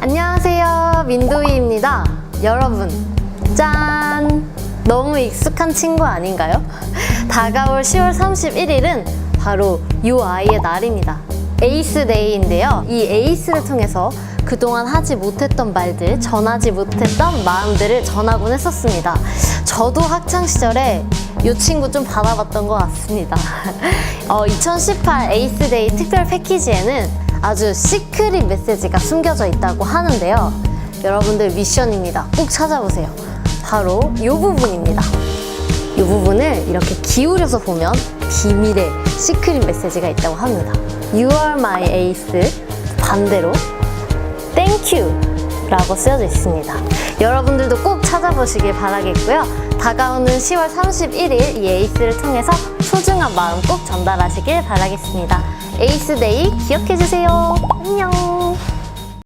안녕하세요. 민도희입니다. 여러분, 짠! 너무 익숙한 친구 아닌가요? 다가올 10월 31일은 바로 요 아이의 날입니다. 에이스 데이인데요. 이 에이스를 통해서 그동안 하지 못했던 말들, 전하지 못했던 마음들을 전하곤 했었습니다. 저도 학창시절에 이 친구 좀 받아봤던 것 같습니다. 어, 2018 에이스데이 특별 패키지에는 아주 시크릿 메시지가 숨겨져 있다고 하는데요. 여러분들 미션입니다. 꼭 찾아보세요. 바로 이 부분입니다. 이 부분을 이렇게 기울여서 보면 비밀의 시크릿 메시지가 있다고 합니다. You are my ace. 반대로 Thank you 라고 쓰여져 있습니다. 여러분들도 꼭 찾아보시길 바라겠고요. 다가오는 10월 31일 이 에이스를 통해서 소중한 마음 꼭 전달하시길 바라겠습니다. 에이스데이 기억해주세요. 안녕.